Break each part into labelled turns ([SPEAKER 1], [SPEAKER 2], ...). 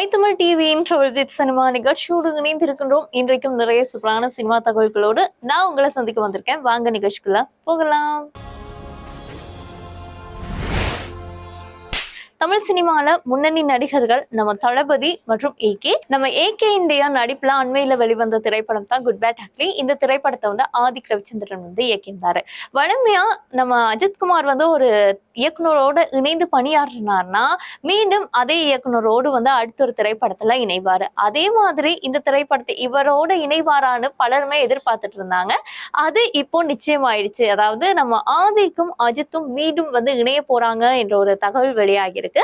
[SPEAKER 1] ஐ தமிழ் டிவியின் travel with cinema நிகழ்ச்சியோடு இணைந்திருக்கின்றோம். இன்றைக்கும் நிறைய சூப்பரான சினிமா தகவல்களோடு நான் உங்களை சந்திக்க வந்திருக்கேன். வாங்க நிகழ்ச்சிக்குள்ள போகலாம். தமிழ் சினிமால முன்னணி நடிகர்கள் நம்ம தளபதி மற்றும் ஏகே நம்ம ஏகே இந்தியா நடிப்புல அண்மையில வெளிவந்த திரைப்படம் தான் குட் பேட் அக்லி இந்த திரைப்படத்தை வந்து ஆதிக் ரவிச்சந்திரன் வந்து இயக்கியிருந்தாரு. வலிமையா நம்ம அஜித்குமார் வந்து ஒரு இயக்குனரோட இணைந்து பணியாற்றினார்னா மீண்டும் அதே இயக்குனரோடு வந்து அடுத்த ஒரு திரைப்படத்துல இணைவாரு. அதே மாதிரி இந்த திரைப்படத்தை இவரோட இணைவாரான்னு பலருமே எதிர்பார்த்துட்டு இருந்தாங்க. அது இப்போ நிச்சயமாயிடுச்சு. அதாவது நம்ம ஆதிக்கும் அஜித்தும் மீண்டும் வந்து இணைய போறாங்க என்ற ஒரு தகவல் வெளியாகி இருக்கு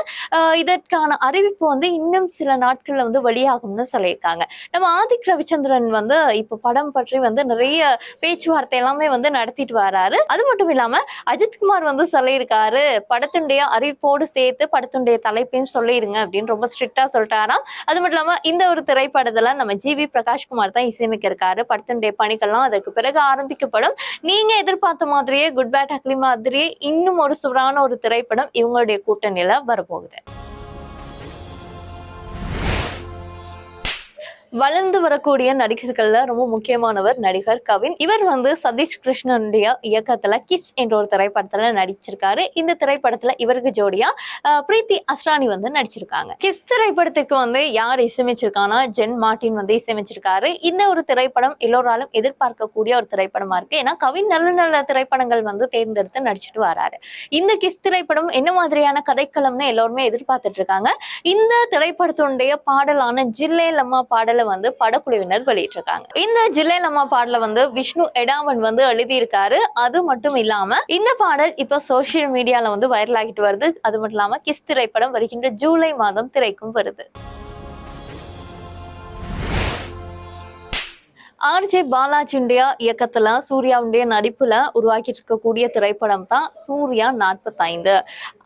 [SPEAKER 1] இதற்கான அறிவிப்பு வந்து இன்னும் சில நாட்கள்ல வந்து வெளியாகும்னு சொல்லியிருக்காங்க. நம்ம ஆதிக் ரவிச்சந்திரன் வந்து இப்போ படம் பற்றி வந்து நிறைய பேச்சுவார்த்தை எல்லாமே வந்து நடத்திட்டு வராரு. அது மட்டும் இல்லாம அஜித்குமார் வந்து சொல்லியிருக்காரு படத்துடைய அறிவிப்போடு சேர்த்து படத்துடைய தலைப்பையும் சொல்லிடுங்க அப்படின்னு ரொம்ப ஸ்ட்ரிக்டா சொல்லிட்டாராம். அது மட்டும் இல்லாம இந்த ஒரு திரைப்படத்துல நம்ம ஜி வி பிரகாஷ்குமார் தான் இசையமைக்க இருக்காரு. படத்துடைய பணிகள்லாம் அதற்கு பிறகு ஆரம்பிக்கப்படும். நீங்க எதிர்பார்த்த மாதிரியே குட் பேட் அக்லி மாதிரியே இன்னும் ஒரு சுவரான ஒரு திரைப்படம் இவங்களுடைய கூட்டணியில வரப்போகுது. வளர்ந்து வரக்கூடிய நடிகர்கள்ல ரொம்ப முக்கியமானவர் நடிகர் கவின். இவர் வந்து சதீஷ் கிருஷ்ணனுடைய இயக்கத்துல கிஸ் என்ற ஒரு திரைப்படத்துல நடிச்சிருக்காரு. இந்த திரைப்படத்துல இவருக்கு ஜோடியா பிரீத்தி அஸ்ரானி வந்து நடிச்சிருக்காங்க. கிஸ் திரைப்படத்திற்கு வந்து யார் இசையமைச்சிருக்கானா ஜென் மார்டின் வந்து இசையமைச்சிருக்காரு. இந்த ஒரு திரைப்படம் எல்லோராலும் எதிர்பார்க்கக்கூடிய ஒரு திரைப்படமா இருக்கு. ஏன்னா கவின் நல்ல நல்ல திரைப்படங்கள் வந்து தேர்ந்தெடுத்து நடிச்சிட்டு வராரு. இந்த கிஸ் திரைப்படம் என்ன மாதிரியான கதைக்களம்னு எல்லோருமே எதிர்பார்த்துட்டு இருக்காங்க. இந்த திரைப்படத்தினுடைய பாடலான ஜில்லே லம்மா பாடலை வந்து படக்குழுவினர் வெளியிட்டிருக்காங்க. இந்த ஜில்லை லம்மா பாடலை வந்து விஷ்ணு எடாமன் வந்து எழுதியிருக்காரு. அது மட்டும் இல்லாம இந்த பாடல் இப்ப சோசியல் மீடியால வந்து வைரல் ஆகிட்டு வருது. அது மட்டும் இல்லாம கிஸ் திரைப்படம் வருகின்ற ஜூலை மாதம் திரைக்கும் வருது. ஆர்ஜே பாலாஜியுடைய இயக்கத்துல சூர்யாவுடைய நடிப்புல உருவாக்கிட்டு இருக்கக்கூடிய திரைப்படம் தான் சூர்யா நாற்பத்தைந்து.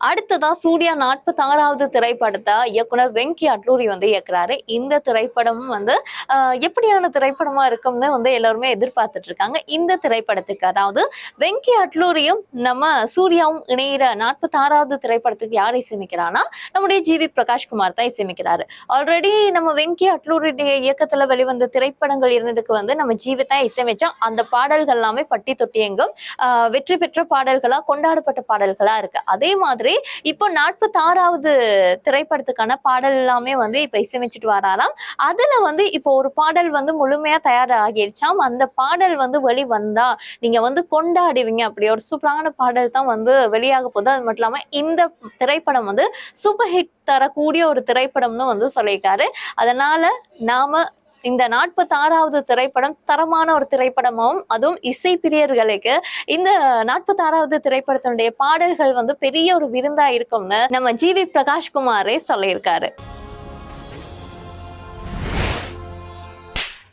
[SPEAKER 1] அடுத்ததா சூர்யா நாற்பத்தாறாவது திரைப்படத்தை இயக்குனர் வெங்கி அட்லூரி வந்து இயக்குறாரு. இந்த திரைப்படமும் வந்து ஆஹ், எப்படியான திரைப்படமா இருக்கும்னு வந்து எல்லாருமே எதிர்பார்த்துட்டு இருக்காங்க இந்த திரைப்படத்துக்கு அதாவது வெங்கி அட்லூரியும் நம்ம சூர்யாவும் இணையிற நாற்பத்தாறாவது திரைப்படத்துக்கு யார் இசையமைக்கிறானா நம்முடைய ஜி வி பிரகாஷ்குமார் தான் இசையமைக்கிறாரு. ஆல்ரெடி நம்ம வெங்கி அட்லூரியுடைய இயக்கத்துல வெளிவந்த திரைப்படங்கள் இரண்டுக்கு வந்து நம்ம ஜீவி தான் அந்த பாடல்கள் எல்லாமே பட்டி தொட்டி எங்கும் வெற்றி பெற்ற பாடல்களா கொண்டாடப்பட்ட பாடல்களா இருக்கு. அதே மாதிரி இப்போ நாற்பத்தாறாவது திரைப்படத்துக்கான பாடல் எல்லாமே வந்து இப்ப இசையமைச்சிட்டு வராராம். அதுல வந்து இப்போ ஒரு பாடல் வந்து முழுமையா தயாராகிருச்சாம். அந்த பாடல் வந்து வெளி வந்தா நீங்க வந்து கொண்டாடுவீங்க. அப்படி ஒரு சூப்பரான பாடல் தான் வந்து வெளியாக போகுது அது மட்டும் இல்லாம இந்த திரைப்படம் வந்து சூப்பர் ஹிட் தரக்கூடிய ஒரு திரைப்படம்னு வந்து சொல்லியிருக்காரு. அதனால நாம இந்த நாற்பத்தாறாவது திரைப்படம் தரமான ஒரு திரைப்படமாகவும் அதுவும் இசை பிரியர்களுக்கு இந்த நாற்பத்தாறாவது திரைப்படத்தினுடைய பாடல்கள் வந்து பெரிய ஒரு விருந்தா இருக்கும்னு நம்ம ஜி வி பிரகாஷ்குமாரே சொல்லியிருக்காரு.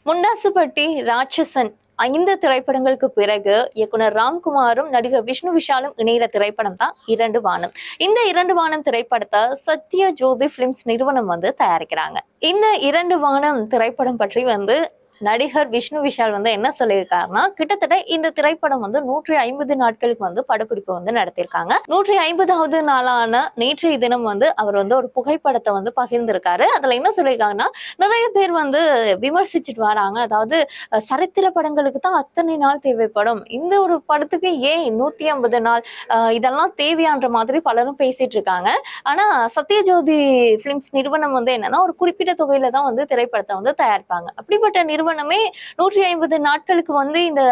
[SPEAKER 1] முண்டாசுப்பட்டி ராட்சசன் இந்த திரைப்படங்களுக்கு பிறகு இயக்குனர் ராம்குமாரும் நடிகர் விஷ்ணு விஷாலும் இணையிற திரைப்படம் தான் இரண்டு வானம். இந்த இரண்டு வானம் திரைப்படத்தை சத்ய ஜோதி பிலிம்ஸ் நிறுவனம் வந்து தயாரிக்கிறாங்க. இந்த இரண்டு வானம் திரைப்படம் பற்றி வந்து நடிகர் விஷ்ணு விஷால் வந்து என்ன சொல்லியிருக்காருன்னா கிட்டத்தட்ட இந்த திரைப்படம் வந்து நூற்றி ஐம்பது நாட்களுக்கு வந்து படப்பிடிப்பு வந்து நடத்தியிருக்காங்க. நூற்றி ஐம்பதாவது நாளான நேற்றைய தினம் வந்து அவர் வந்து ஒரு புகைப்படத்தை வந்து பகிர்ந்திருக்காரு. அதுல என்ன சொல்லியிருக்காங்கன்னா நிறைய பேர் வந்து விமர்சிச்சுட்டு வராங்க. அதாவது சரித்திர படங்களுக்கு தான் அத்தனை நாள் தேவைப்படும். இந்த ஒரு படத்துக்கு ஏன் நூத்தி ஐம்பது நாள் இதெல்லாம் தேவையான்ற மாதிரி பலரும் பேசிட்டு இருக்காங்க. ஆனா சத்யஜோதி பிலிம்ஸ் நிறுவனம் வந்து என்னன்னா ஒரு குறிப்பிட்ட தொகையில தான் வந்து திரைப்படத்தை வந்து தயாரிப்பாங்க. அப்படிப்பட்ட நிறுவனம் நூற்றி ஐம்பது நாட்களுக்கு வந்து இந்த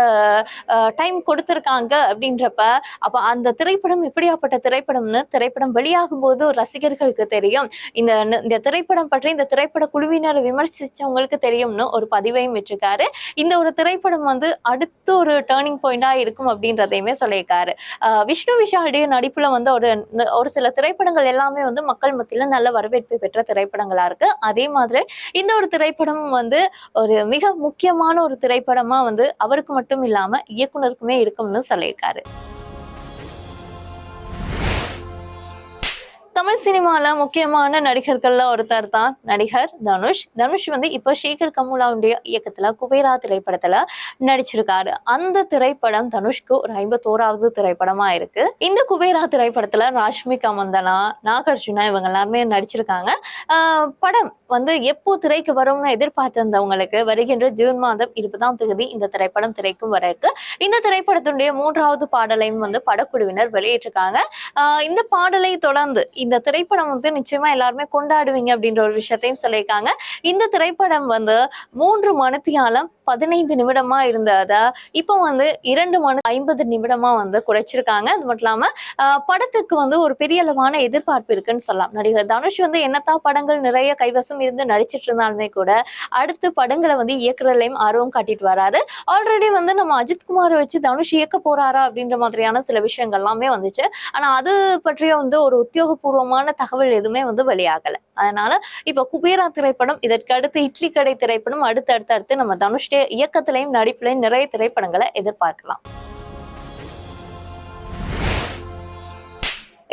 [SPEAKER 1] டைம் கொடுத்திருக்காங்க அப்படின்றப்ப அப்ப அந்த திரைப்படம் எப்படியாப்பட்ட திரைப்படம்னு திரைப்படம் வெளியாகும் போது ரசிகர்களுக்கு தெரியும். இந்த இந்த திரைப்படம் பற்றி இந்த திரைப்பட குழுவினர் விமர்சிச்சவங்களுக்கு தெரியும்னு ஒரு பதிவையும் விட்டிருக்காரு. இந்த ஒரு திரைப்படம் வந்து அடுத்த ஒரு டேர்னிங் பாயிண்டா இருக்கும் அப்படின்றதையுமே சொல்லியிருக்காரு. ஆஹ் விஷ்ணு விஷாலுடைய நடிப்புல வந்து ஒரு ஒரு சில திரைப்படங்கள் எல்லாமே வந்து மக்கள் மத்தியில நல்ல வரவேற்பு பெற்ற திரைப்படங்களா இருக்கு. அதே மாதிரி இந்த ஒரு திரைப்படம் வந்து ஒரு மிக முக்கியமான ஒரு திரைப்படமா வந்து அவருக்கு மட்டும் இல்லாம இயக்குனருக்குமே இருக்கும்னு சொல்லியிருக்காரு. தமிழ் சினிமால முக்கியமான நடிகர்கள்ல ஒருத்தர் தான் நடிகர் தனுஷ். தனுஷ் வந்து இப்போ சேகர் கமுலாவுடைய இயக்கத்துல குபேரா திரைப்படத்துல நடிச்சிருக்காரு. அந்த திரைப்படம் தனுஷ்க்கு ஒரு ஐம்பத்தோராவது திரைப்படமா இருக்கு. இந்த குபேரா திரைப்படத்துல ராஷ்மிகா மந்தனா நாகார்ஜுனா இவங்க எல்லாருமே நடிச்சிருக்காங்க. ஆஹ் படம் வந்து எப்போ திரைக்கு வரும்னு எதிர்பார்த்திருந்தவங்களுக்கு வருகின்ற ஜூன் மாதம் இருபதாம் தேதி இந்த திரைப்படம் திரைக்கும் வர இருக்கு. இந்த திரைப்படத்தினுடைய மூன்றாவது பாடலையும் வந்து படக்குழுவினர் வெளியிட்டிருக்காங்க. இந்த பாடலை தொடர்ந்து இந்த திரைப்படம் வந்து நிச்சயமா எல்லாருமே கொண்டாடுவீங்க அப்படின்ற ஒரு விஷயத்தையும் சொல்லியிருக்காங்க. இந்த திரைப்படம் வந்து மூன்று மணித்தியாலம் பதினைந்து நிமிடமா இருந்தத இப்போ வந்து இரண்டு மணி ஐம்பது நிமிடமா வந்து குறைச்சிருக்காங்க. அது மட்டும் இல்லாம படத்துக்கு வந்து ஒரு பெரிய அளவான எதிர்பார்ப்பு இருக்குன்னு சொல்லலாம். நடிகர் தனுஷ் வந்து என்னத்தான் படங்கள் நிறைய கைவசம் இருந்து நடிச்சிட்டு இருந்தாலுமே கூட அடுத்து படங்களை வந்து இயக்குறதுலையும் ஆர்வம் காட்டிட்டு வராரு. ஆல்ரெடி வந்து நம்ம அஜித் குமாரை வச்சு தனுஷ் இயக்க போறாரா அப்படின்ற மாதிரியான சில விஷயங்கள் எல்லாமே வந்துச்சு. ஆனா அது பற்றிய வந்து ஒரு உத்தியோகபூர்வமான தகவல் எதுவுமே வந்து வெளியாகல. அதனால இப்ப குபேரா திரைப்படம் இதற்கு அடுத்து இட்லி கடை திரைப்படம் அடுத்து அடுத்து அடுத்து நம்ம தனுஷ் இயக்கத்திலையும் நடிப்பிலையும் நிறைய திரைப்படங்களை எதிர்பார்க்கலாம்.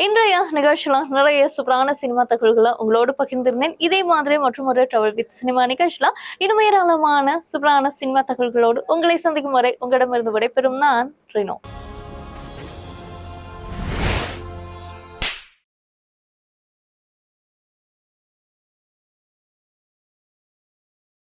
[SPEAKER 1] இன்றைய நிகழ்ச்சியில நிறைய சூப்பரான சினிமா தகவல்களை உங்களோடு பகிர்ந்திருந்தேன். இதே மாதிரி மற்றும் ஒரு ட்ராவல் வித் சினிமா நிகழ்ச்சியில இன்னும் ஏராளமான சூப்பரான சினிமா தகவல்களோடு உங்களை சந்திக்கும் வரை உங்களிடமிருந்து விடைபெறும் நான் ரினோ.